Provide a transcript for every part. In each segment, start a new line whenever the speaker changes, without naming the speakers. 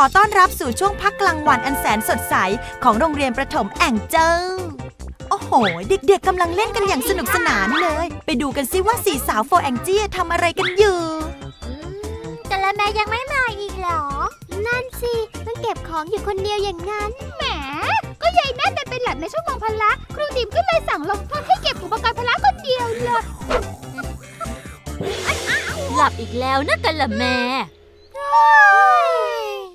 อต้อนรับ
สู่ช่วงพักกลางวันอันแสนสดใส ของโรงเรียนประถมแอ่งเจิงโอ้โห เด็กๆกำลังเล่นกันอย่างสนุกสนานเลย ไปดูกันซิว่าสี่สาวโฟแองจี้ทำอะไรกันอยู่
แต่ละแม่ยังไม่มาอีกเหรอ นั่นสิต้องเก็บของอยู่คนเดียวอย่างนั้น แหม ก็ยายแม่แต่เป็นหลับในชั่วโมงพละครูดิมก็เลยสั่งลงโทษให้เก็บอุปกรณ์พละคนเดียวเลย
หลับอีกแล้วนะกันละแม่
พวกเรา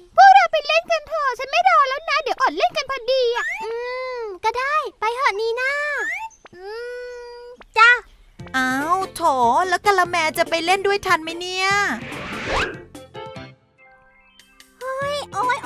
ไปเล่นกันเถอะฉันไม่รอแล้วนะ เดี๋ยวอดเล่นกันพอดีอะ อืม ก็ได้ ไปเหอะนีน่า อืม จ้า
อ้าวโถ แล้วกะละแมจะไปเล่นด้วยทันไหมเนี่ย
โอ้ยโอ้ย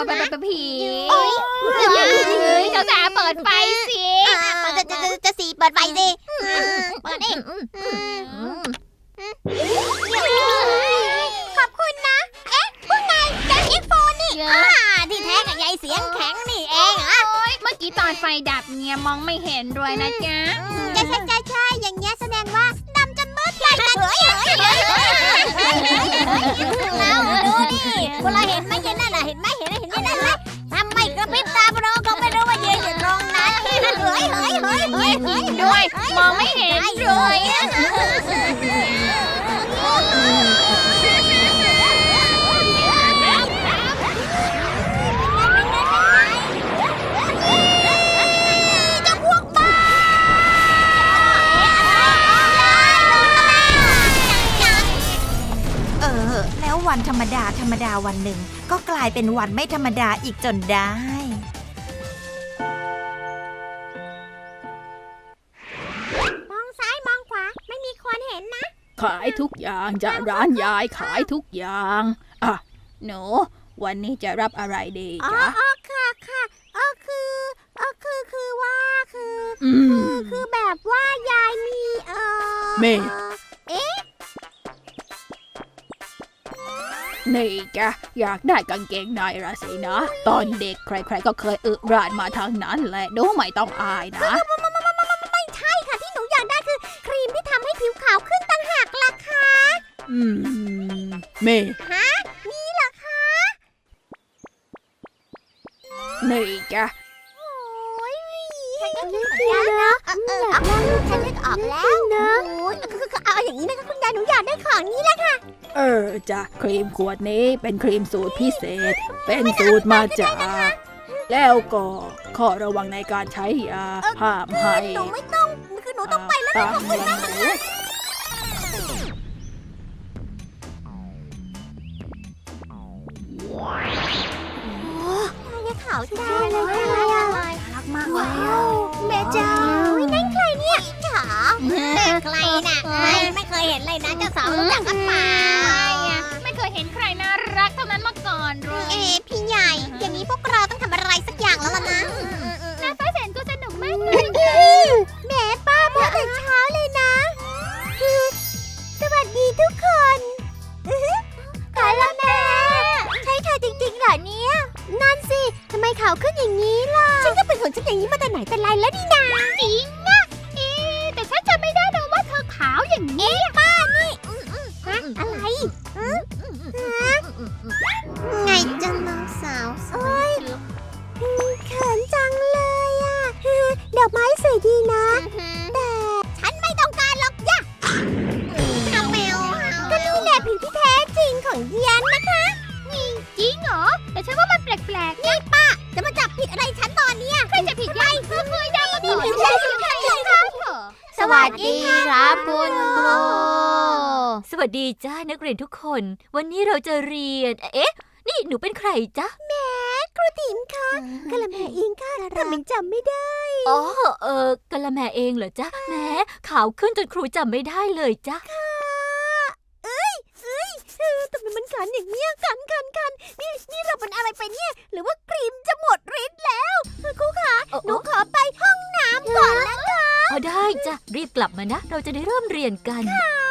ปะปะ
ปะปะปะปะปะผี
โอ๊ย
เฮ้ยเจ้าสาวเปิดไฟสิ
เปิดจะจะจะจะสีเปิดไฟสิเปิดดิขอบคุณนะ เอ๊ะพวกนายแก๊งอีโฟนนี่อ่าที่แท้กับยายเสียงแข็งนี่เองอะ
เมื่อกี้ตอนไฟดับเนี่ยมองไม่เห็นด้วยนะจ๊ะ
ใช่ใช่ใช่ใช่อย่างเงี้ยแสดงว่าดำจนมืดเลยนะเฮ้ยเฮ้ยเฮ้ยเฮ้ยเราดูดิพวกเราเห็นไหมเห็นนั่นน่ะเห็นไหม ว
วัน
ธรรมดาธรรมดาวันหนึ่ง ก็กลายเป็นวันไม่ธรรมดาอีกจนได้
มองซ้ายมองขวาไม่มีคนเห็นนะ
ขายทุกอย่างจะร้านยายขายทุกอย่าง อะ หนู วันนี้จะรับอะไรดี
อ๋อ
จ๊ะ
อ๋อค่ะค่ะเออคือเออคือคือว่าคือ
อื
คือ
ม
คือแบบว่ายายมีเออ
เม
เนี่
จ้ะอยากได้กางเกงในละสินะ ตอนเด็กใครๆก็เคยอึราดมาทางนั้นแหละหนูไม่ต้องอายนะ
ไม่ใช่ค่ะที่หนูอยากได้คือ ครีมที่ทำให้ผิวขาวขึ้นต่างหากล่ะค่ะ
อืมเม
ฮะนี่เหรอคะ
นี่จ้ะ
โอ้ยฉันก็คิดเหมือนกันนะเออเออเอาฉันนึกออกแล้วนะโอ้ยคือคือเอาอย่างนี้นะคะคุณยายหนูอยากได้ของนี้แหละค่ะ
เออจ้ะครีมขวดนี้เป็นครีมสูตรพิเศษ เป็นสูตรมาจากแล้วก็ข้อระวังในการใช้ยาห้ามให้
หนูไม่ต้องคือหนูต้องไปแล้วนะ
ตาม
ขอบคุณนะ
หนู
ยายขาวจ้าเลยค่ะรักมากเลยแม่จ้านั่นใครเนี่ยจ๋าใครน่ะไม่เคยเห็นเลยนะเจ้าสาวรู้จักกันเปล่า
นี้มา
แต่ไหนแต่ไรแล้วนี่นา
จริง
ดีจ้านักเรียนทุกคน วันนี้เราจะเรียน เอ๊ะ นี่หนูเป็นใครจ๊ะ
ครูติ๋มค่ะกะละแมอิงค่ะทำเป็นจำไม่ได้
อ๋อ เออกะละแมเองเหรอจ๊ะแหม้ขาวขึ้นจนครูจำไม่ได้เลยจ้ะ
เอ้ยเอ้ยเออทำไมมันขันอย่างเนี้ยขันขันขันนี่นี่เราเป็นอะไรไปเนี่ย หรือว่าครีมจะหมดฤทธิ์แล้วครูคะ
เออ
หนูขอไปห้องน้ำก่อนนะคะ
เอาได้จ้ะรีบกลับมานะ เราจะได้เริ่มเรียนกัน
โอ้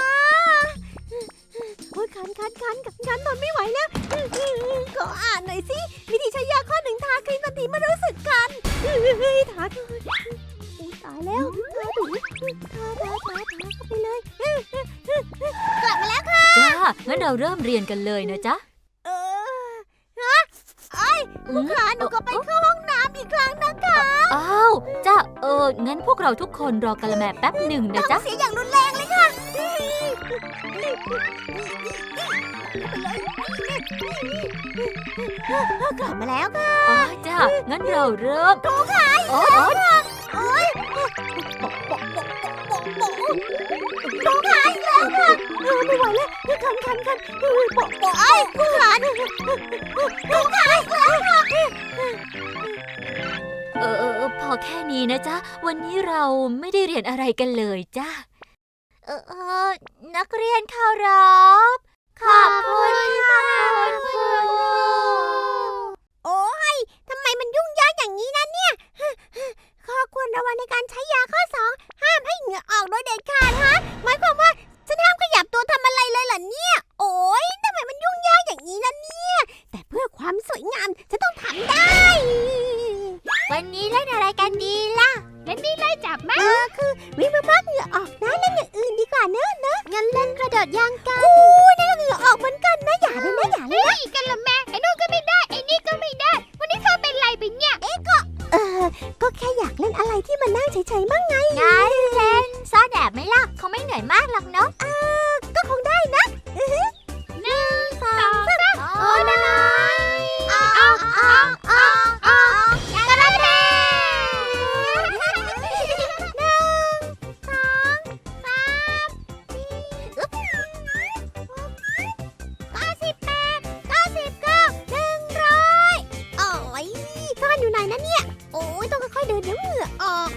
ยขันคันคันคันทนไม่ไหวแล้ว ขออ่านหน่อยสิ วิธีใช้ยาข้อหนึ่งทาครีมทันทีมื่รู้สึกคันทาเถอะอุ๊ยตายแล้วทาถูทาทาทาทาเข้าไปเลย กลับมาแล้วค่ะ
จ้า งั้นเราเริ่มเรียนกันเลยนะจ๊ะ
งั้น
พวกเราทุกคนรอกะละแมแป๊บหนึ่งนะ
ต้
จ๊ะ
องเสียอย่างรุนแรงเลยค่ะกลับมาแล้วค่ะ
อ๋อจ้างั้นเราเริ่ม
ครูค่ะ
อ๋ออ๋อ
โอ๊ยโปะโปะโปะโปะโปะครูค่ะอีกแล้วค่ะเออไม่ไหวแล้วคันคันคันเออโปะโปะไอ้ครูค่ะครูค่ะอีกแล้
อแค่นี้นะจ๊ะ วันนี้เราไม่ได้เรียนอะไรกันเลยจ้าเออเออ นักเรียนเคารพขอบคุณค่ะคุณครู
โอ้ยทำไมมันยุ่งยากอย่างนี้นะเนี่ย ข้อควรระวังในการใช้ยาข้อสองห้ามให้เหงื่อออกโดยเด็ดขาดฮะ ก็แค่อยากเล่นอะ
ไร
ที่มันนั่งเฉยๆมั่งไง
งั้นเล่นซ่อนแอบไหมล่ะคงไม่เหนื่อยมากหรอกเนาะ
นเดี๋ยวเหงื่อออก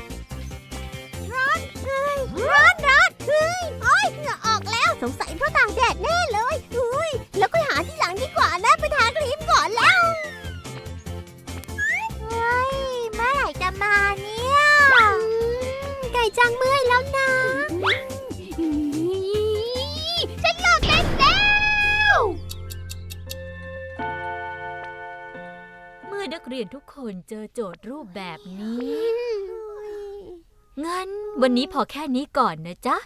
ร้อนเฮ้ยร้อนร้อนเฮ้ยโอ้ยเหงื่อออกแล้วสงสัยเพราะตากแดดแน่เลยอุ้ยแล้วก็หาที่หลังดีกว่านะไปทาครีมก่อนแล้วเฮ้ยเมื่อไหร่จะมาเนี่ยไก่จังเมื่อยแล้วนะ
เมื่
อนักเรียนทุกคนเจอโจทย์รูปแบบนี้ งั้นวันนี้พอแค่นี้ก่อนนะจ๊ะ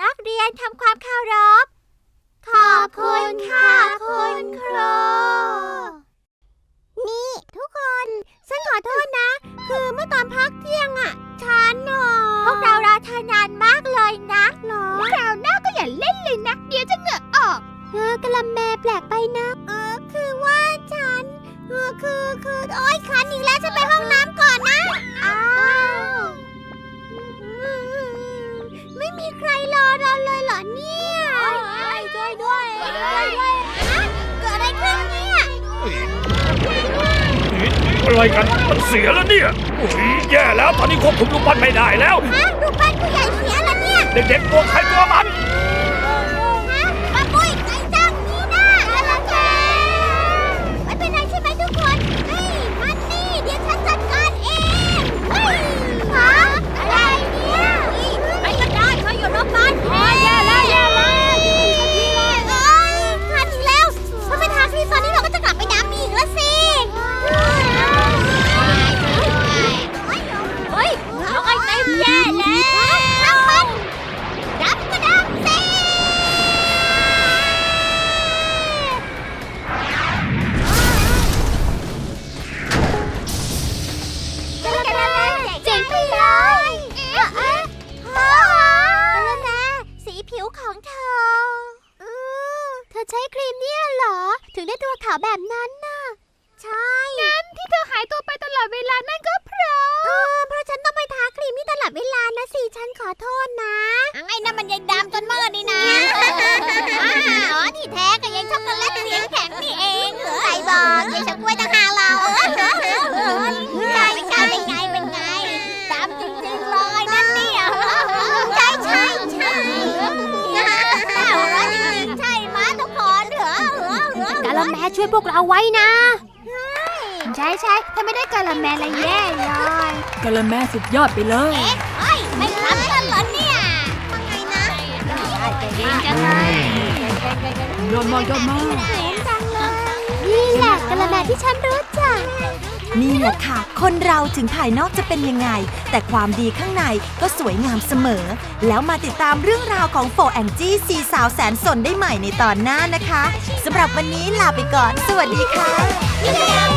นักเรียนทำความเคารพ ขอบคุ อะไรกัน
มันเสียแล้วเนี่ยโอ้ยแย่แล้วตอนนี้ควบคุมลูกบอลไม่ได้แล้ว
ฮะรูปปั้นผู้ใหญ่เสียแล้วเนี่ย
เด็กๆตัวใครตัวมัน
แมช่วย
พ
วกเราไว้นะ
ใช่ใช่ถ้าไม่ได้กาละแมละแย่เลย
กะละแม่สุดยอดไปเลย
เฮ้ยไม่ทำกันเหรอเนี่ยว่าไงนะ
เก่งจังเลย
ยอดมากยอดมาก
เห็นจังเลยนี่แหละกะละแมที่ฉันรู้จัก
นี่แหละค่ะ คนเราถึงภายนอกจะเป็นยังไง แต่ความดีข้างในก็สวยงามเสมอ แล้วมาติดตามเรื่องราวของโฟแองจี้สีสาวแสนสนได้ใหม่ในตอนหน้านะคะ สำหรับวันนี้ลาไปก่อน สวัสดีค่ะ